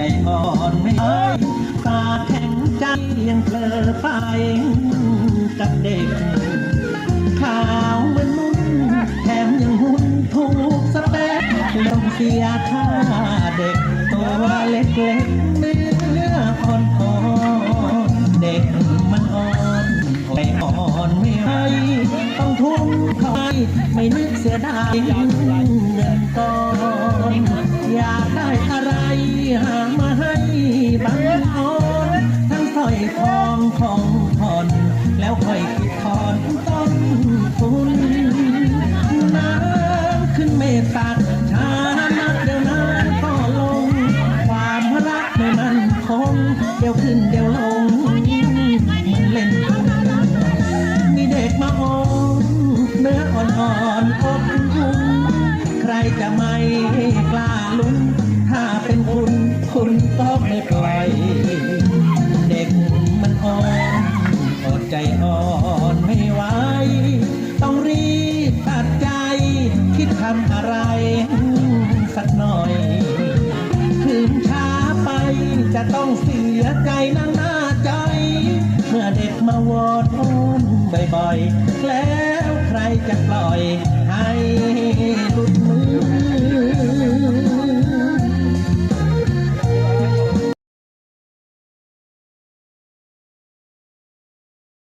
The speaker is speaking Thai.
ใจอ่อนไม่เอ้ยตาแข็งใจยังเผลอไปกับเด็ก ขาวมัอนมุนแถมยังหุ่นถูกสเปกต้องเสียค่าเด็ก ตัวเล็กๆเนื้ออ่อนเด็กมันอ่อนไปอ่อนไม่ไหวต้องทุ่มคอยไม่นึกเสียดายเงินก้อนอยากได้ ดี๋ยวขึ้นเดี๋ยวลงมันเล่นมีเด็กมาอ้อนเนื้ออ่อนๆอบอุ่นใครจะไม่กล้าลุ้น ถ้าเป็นคุณคุณก็ไม่ปล่อยเด็กมันอ่อนอดใจอ่อนไม่ไหวต้องรีบตัดใจคิดทำอะไร บ่อยๆ แล้วใครจะปล่อย